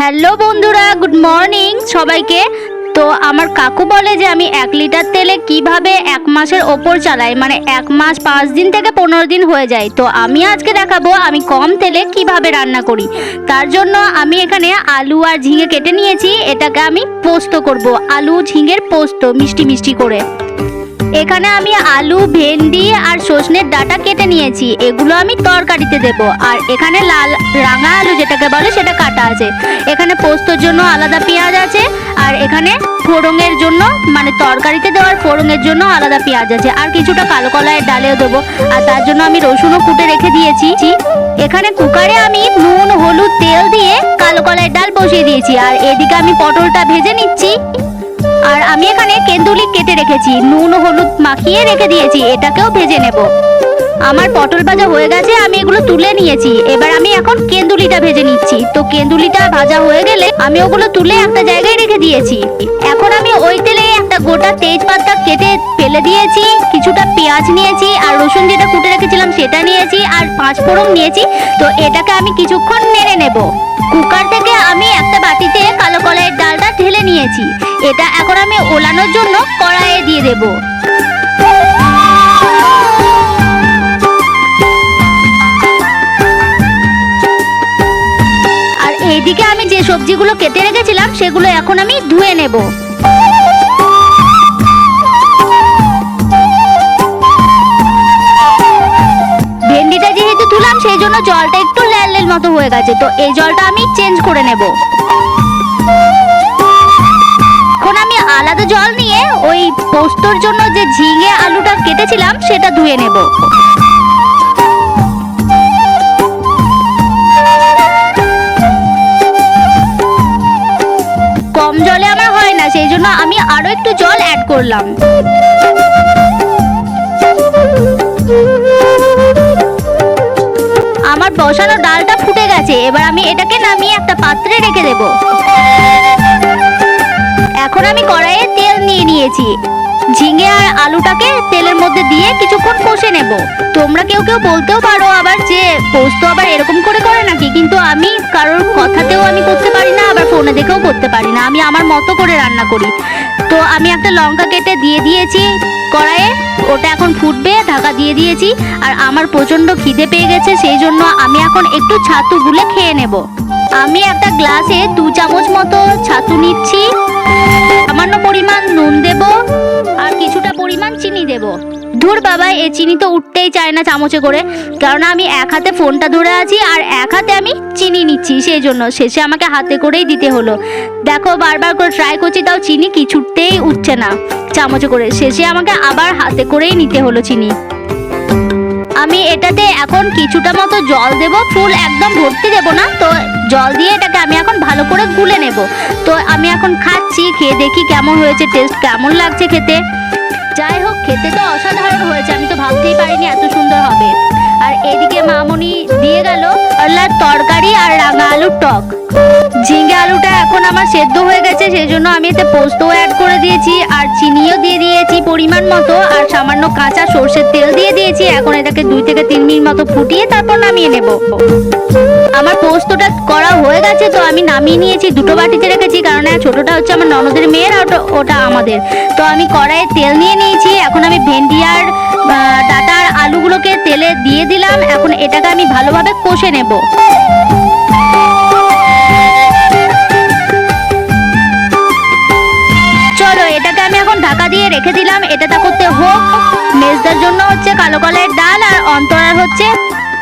Hello বন্ধুরা, good morning সবাইকে। তো আমার কাকু বলে যে আমি এক লিটার তেলে কীভাবে এক মাসের ওপর চালাই মানে এক মাস পাঁচ দিন থেকে পনেরো দিন হয়ে যায়। তো আমি আজকে দেখাবো আমি কম তেলে কীভাবে রান্না করি। তার জন্য আমি এখানে আলু আর ঝিঙে কেটে নিয়েছি, এটাকে আমি পোস্ত করব। আলু, ঝিঙের পোস্ত, মিষ্টি মিষ্টি করে। এখানে আমি আলু, ভেন্ডি আর সজনের ডাটা কেটে নিয়েছি। এগুলো আমি তরকারিতে দেব। আর এখানে লাল রাঙা আলু যেটাকে বলে সেটা কাটা আছে। এখানে পোস্তর জন্য আলাদা পেঁয়াজ আছে। আর এখানে ফোড়নের জন্য মানে তরকারিতে দেওয়ার ফোড়নের জন্য আলাদা পেঁয়াজ আছে। আর কিছুটা কালো কলাইয়ের ডালেও দেবো। আর তার জন্য আমি রসুনও কুটে রেখে দিয়েছি। এখানে কুকারে আমি নুন, হলুদ, তেল দিয়ে কালো কলাইয়ের ডাল বসিয়ে দিয়েছি। আর এদিকে আমি পটলটা ভেজে নিচ্ছি। আর আমি এখানে কেন্দুলি কেটে রেখেছি, নুন হলুদ মাখিয়ে রেখে দিয়েছি, এটাকেও ভেজে নেব। আমার পটল ভাজা হয়ে গেছে, আমি এগুলো তুলে নিয়েছি। এবার আমি এখন কেন্দুলিটা ভেজে নিচ্ছি। তো কেন্দুলিটা ভাজা হয়ে গেলে আমি ওগুলো তুলে একটা জায়গায় রেখে দিয়েছি। এখন আমি ওই তেলে একটা গোটা তেজপাতা কেটে ফেলে দিয়েছি, কিছুটা পেঁয়াজ নিয়েছি আর রসুন যেটা কুটে রেখেছিলাম সেটা নিয়েছি আর পাঁচ ফোড়ন নিয়েছি। তো এটাকে আমি কিছুক্ষণ নেড়ে নেব। কুকার থেকে আমি একটা বাটিতে ঢেলে নিয়েছি। এটা এখন আমি ওলানোর জন্য কড়াইয়ে দিয়ে দেব। আর এইদিকে আমি যে সবজিগুলো কেটে রেখেছিলাম, সেগুলো এখন আমি ধুয়ে নেব। ভেন্ডিটা যেহেতু তুলাম সেই জন্য জলটা একটু লাল লাল মতো হয়ে গেছে, তো এই জলটা আমি চেঞ্জ করে নেব। আলাদা জল নিয়ে ওই পোস্তর জন্য যে ঝিঙে আলুটা কেটেছিলাম, সেটা ধুয়ে নেব। কম জলে আমার হয় না, সেই জন্য আমি আরও একটু জল অ্যাড করলাম। আমার বসানো ডালটা ফুটে গেছে, এবার আমি এটাকে নামিয়ে একটা পাত্রে রেখে দেব। এখন আমি কড়াইয়ে তেল নিয়ে নিয়েছি। ঝিঙে আর আলুটাকে তেলের মধ্যে দিয়ে কিছুক্ষণ কষে নেব। তোমরা কেউ কেউ বলতেও পারো আবার যে, পোস্ত আবার এরকম করে করে নাকি? কিন্তু আমি কারোর কথাতেও আমি করতে পারি না, আবার ফোনে দেখেও করতে পারি না। আমি আমার মতো করে রান্না করি। তো আমি একটা লঙ্কা কেটে দিয়ে দিয়েছি কড়াইয়ে। ওটা এখন ফুটবে, ঢাকা দিয়ে দিয়েছি। আর আমার প্রচণ্ড খিদে পেয়ে গেছে, সেই জন্য আমি এখন একটু ছাতু গুলে খেয়ে নেব। আমি একটা গ্লাসে দু চামচ মতো ছাতু নিচ্ছি। সামান্য পরিমাণ নুন দেব আর কিছুটা পরিমাণ চিনি দেব। ধুর বাবা, এ চিনি তো উঠতেই চায় না চামচে করে। কারণ আমি এক হাতে ফোনটা ধরে আছি আর এক হাতে আমি চিনি নিচ্ছি, সেই জন্য শেষে আমাকে হাতে করেই দিতে হলো। দেখো, বারবার করে ট্রাই করছি, তাও চিনি কিছুতেই উঠছে না। চামচে করে শেষে আমাকে আবার হাতে করেই নিতে হলো চিনি। আমি এটাতে এখন কিছুটা মতো জল দেব, ফুল একদম ভর্তি দেব না, তো জল দিয়ে এটাকে আমি এখন ভালো করে গুলে নেব। তো আমি এখন খাচ্ছি, খেয়ে দেখি কেমন হয়েছে টেস্ট কেমন লাগছে খেতে। যাই হোক, খেতে তো অসাধারণ হয়েছে, আমি তো ভাবতেই পারিনি এত সুন্দর হবে। আর এদিকে মামনি দিয়ে গেল আল্লাহর তরকারি আর রাঙা আলুর টক। ঝিঙ্গে আলুটা এখন আমার সেদ্ধ হয়ে গেছে সেই জন্য আমি এতে পোস্তও অ্যাড করে দিয়েছি আর চিনিও দিয়ে দিয়েছি পরিমাণ মতো আর সামান্য কাঁচা সর্ষের তেল দিয়ে দিয়েছি। এখন এটাকে দুই থেকে তিন মিনিট মতো ফুটিয়ে তারপর নামিয়ে নেব। আমার পোস্তটা করা হয়ে গেছে, তো আমি নামিয়ে নিয়েছি, দুটো বাটিতে রেখেছি, কারণ ছোটটা হচ্ছে আমার ননদের মেয়ের আর ওটা- আমাদের। তো আমি কড়াইয়ে তেল নিয়ে নিয়েছি, এখন আমি ভেন্ডি আর ডাটা আর আলুগুলোকে তেলে দিয়ে দিলাম, এখন এটাকে আমি ভালোভাবে কষে নেব। চলো, এটাকে আমি এখন ঢাকা দিয়ে রেখে দিলাম। এটাটা করতে হোক, মেজদার জন্য হচ্ছে কালো কলাইয়ের ডাল আর অন্তরার হচ্ছে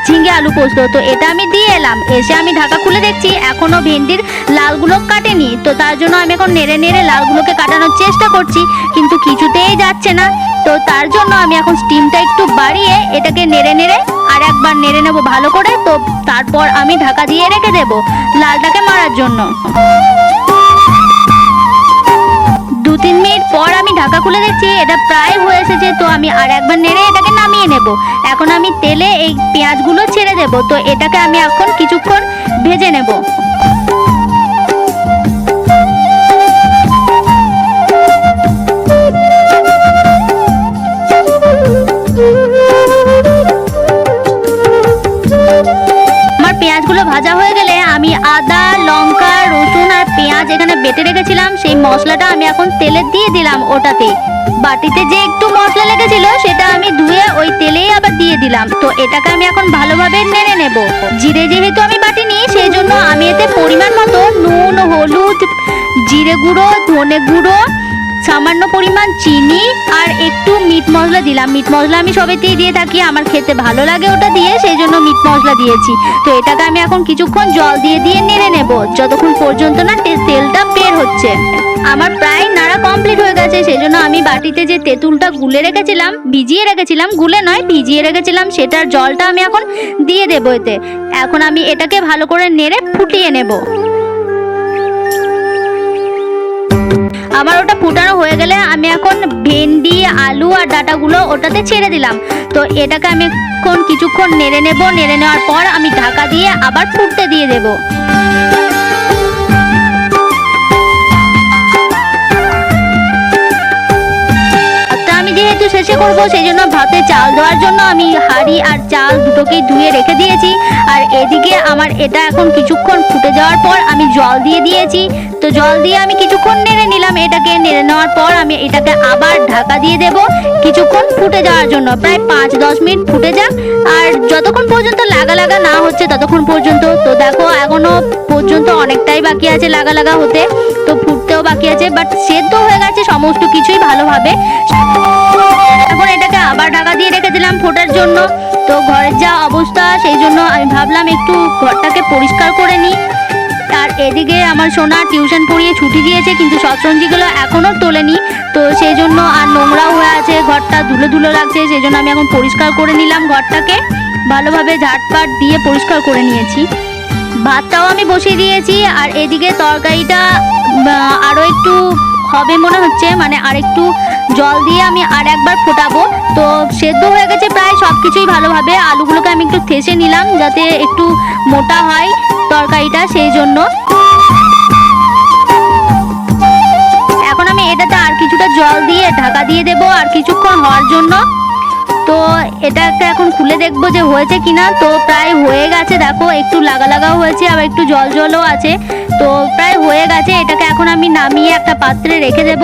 ঝিঙ্গে আলু পোস্ত। তো এটা আমি দিয়ে এলাম। এসে আমি ঢাকা খুলে দেখছি, এখনও ভেন্ডির লালগুলো কাটেনি। তো তার জন্য আমি এখন নেড়ে নেড়ে লালগুলোকে কাটানোর চেষ্টা করছি, কিন্তু কিছুতেই যাচ্ছে না। তো তার জন্য আমি এখন স্টিমটা একটু বাড়িয়ে এটাকে নেড়ে নেড়ে আর একবার নেড়ে নেব ভালো করে। তো তারপর আমি ঢাকা দিয়ে রেখে দেবো লালটাকে মারার জন্য। দু তিন মিনিট পর আমি ঢাকা খুলে দেখছি এটা প্রায় হয়ে এসেছে, তো আমি আর একবার নেড়ে এটাকে নামিয়ে নেব। এখন আমি তেলে এই পেঁয়াজগুলো ছেড়ে দেব, তো এটাকে আমি এখন কিছুক্ষণ ভেজে নেব। মশলাটা আমি এখন তেলে দিয়ে দিলাম ওটাতে। বাটিতে যে একটু মশলা লেগেছিল, সেটা আমি ধুয়ে ওই তেলেই আবার দিয়ে দিলাম। তো এটাকে আমি এখন ভালোভাবে নেড়ে নেব। জিরে যেহেতু আমি বাটি নিই সেই জন্য আমি এতে পরিমাণ মতো নুন, হলুদ, জিরে গুঁড়ো, ধনে গুঁড়ো সামান্য পরিমাণ চিনি আর একটু মিট মশলা দিলাম। মিট মশলা আমি সবেতেই দিয়ে থাকি, আমার খেতে ভালো লাগে ওটা দিয়ে সেই জন্য মিট মশলা দিয়েছি। তো এটাকে আমি এখন কিছুক্ষণ জল দিয়ে দিয়ে নেড়ে নেব, যতক্ষণ পর্যন্ত না তেলটা বের হচ্ছে। আমার প্রায় নাড়া কমপ্লিট হয়ে গেছে সেই জন্য আমি বাটিতে যে তেঁতুলটা গুলে রেখেছিলাম, ভিজিয়ে রেখেছিলাম, গুলে নয়, ভিজিয়ে রেখেছিলাম, সেটার জলটা আমি এখন দিয়ে দেবো এতে। এখন আমি এটাকে ভালো করে নেড়ে ফুটিয়ে নেব। আমার ওটা ফুটানো হয়ে গেলে আমি এখন ভেন্ডি, আলু আর ডাটাগুলো ওটাতে ছেড়ে দিলাম। তো এটাকে আমি এখন কিছুক্ষণ নেড়ে নেব, নেড়ে নেওয়ার পর আমি ঢাকা দিয়ে আবার ফুটতে দিয়ে দেব। যেহেতু শেষে করব, সেই জন্য ভাতে চাল দেওয়ার জন্য আমি হাঁড়ি আর চাল দুটোকেই ধুয়ে রেখে দিয়েছি। আর এদিকে আমার এটা এখন কিছুক্ষণ ফুটে যাওয়ার পর আমি জল দিয়ে দিয়েছি। তো জল দিয়ে আমি কিছুক্ষণ নেড়ে নিলাম। এটাকে নেড়ে নেওয়ার পর আমি এটাকে আবার ঢাকা দিয়ে দেব কিছুক্ষণ ফুটে যাওয়ার জন্য। প্রায় পাঁচ দশ মিনিট ফুটে যাক। আর যতক্ষণ পর্যন্ত লাগা লাগা না হচ্ছে, ততক্ষণ পর্যন্ত। তো দেখো, এখনও পর্যন্ত অনেকটাই বাকি আছে লাগা লাগা হতে। তো ফুটতেও বাকি আছে বাট সেদ্ধ হয়ে গেছে সমস্ত কিছুই ভালোভাবে। এখন এটাকে আবার ঢাকা দিয়ে রেখে দিলাম ফোটার জন্য। তো ঘরের যা অবস্থা, সেই জন্য আমি ভাবলাম একটু ঘরটাকে পরিষ্কার করে নিই। আর এদিকে আমার সোনা টিউশন পড়িয়ে ছুটি দিয়েছে, কিন্তু সতরঞ্জিগুলো এখনও তোলেনি। তো সেই জন্য আর নোংরাও হয়ে আছে, ঘরটা ধুলো ধুলো লাগছে সেই জন্য আমি এখন পরিষ্কার করে নিলাম ঘরটাকে। ভালোভাবে ঝাটপাট দিয়ে পরিষ্কার করে নিয়েছি। ভাতটাও আমি বসিয়ে দিয়েছি, আর এদিকে তরকারিটা আরও একটু হবে মনে হচ্ছে মানে আর একটু জল দিয়ে আমি আর একবার ফোটাবো। তো সেদ্ধ হয়ে গেছে প্রায় সব কিছুই ভালোভাবে। আলুগুলোকে আমি একটু থেসে নিলাম যাতে একটু মোটা হয় তরকারিটা, সেই জন্য। এখন আমি এটাতে আর কিছুটা জল দিয়ে ঢাকা দিয়ে দেবো, আর কিছুক্ষণ হওয়ার জন্য। তো এটাকে এখন খুলে দেখব যে হয়েছে কিনা। তো প্রায় হয়ে গেছে, দেখো, একটু লাগা লাগাও হয়েছে, আবার একটু জল জলও আছে। তো প্রায় হয়ে গেছে, এটাকে এখন আমি নামিয়ে একটা পাত্রে রেখে দেব।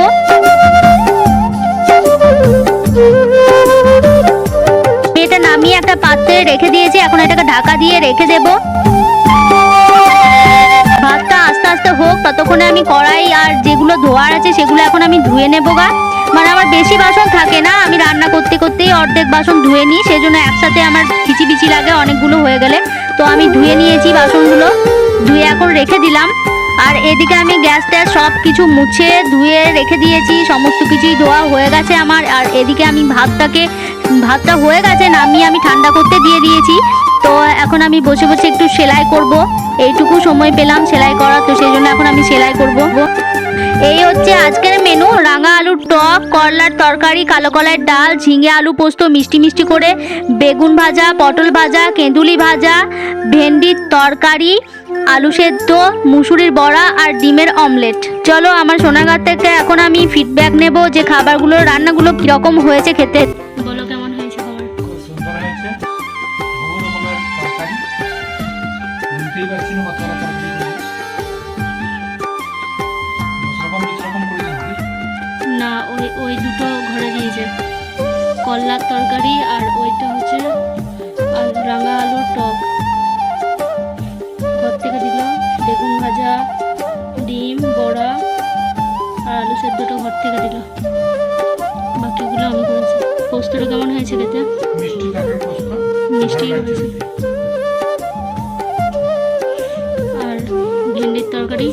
এটা নামিয়ে একটা পাত্রে রেখে দিয়েছি, এখন এটাকে ঢাকা দিয়ে রেখে দেব। ভাতটা আস্তে আস্তে হোক, ততক্ষণে আমি কড়াই আর যেগুলো ধোয়ার আছে, সেগুলো এখন আমি ধুয়ে নেব গা। মানে আমার বেশি বাসন থাকে না, আমি রান্না করতে করতেই অর্ধেক বাসন ধুয়ে নিই সেই জন্য একসাথে আমার খিচিবিচি লাগে, অনেকগুলো হয়ে গেলে। তো আমি ধুয়ে নিয়েছি বাসনগুলো, ধুয়ে এখন রেখে দিলাম। আর এদিকে আমি গ্যাস ট্যাস সব কিছু মুছে ধুয়ে রেখে দিয়েছি, সমস্ত কিছুই ধোয়া হয়ে গেছে আমার। আর এদিকে আমি ভাতটাকে, ভাতটা হয়ে গেছে নামিয়ে আমি ঠান্ডা করতে দিয়ে দিয়েছি। তো এখন আমি বসে বসে একটু সেলাই করব। এইটুকু সময় পেলাম সেলাই করার, তো সেই জন্য এখন আমি সেলাই করব। এই হচ্ছে আজকের মেনু রাঙা আলুর টক, করলার তরকারি, কালো কলার ডাল, ঝিঙে আলু পোস্ত, মিষ্টি মিষ্টি করে বেগুন ভাজা, পটল ভাজা, কেঁদুলি ভাজা, ভেন্ডির তরকারি, আলু সেদ্ধ, মুসুরির বড়া আর ডিমের অমলেট। চলো আমার সোনাগার থেকে এখন আমি ফিডব্যাক নেব যে খাবারগুলো, রান্নাগুলো কীরকম হয়েছে খেতে। ওই দুটো ঘরে দিয়েছে করলার তরকারি আর ওইটা হচ্ছে রাঙা আলুর টক। ঘর থেকে দিল বেগুন ভাজা ডিম বড়া আর আলু সেদ্ধটা ঘর থেকে দিল বাকিগুলো আমি করেছি। পোস্তটা কেমন হয়েছে খেতে? মিষ্টি মিষ্টি হয়েছে। আর ভেন্ডির তরকারি।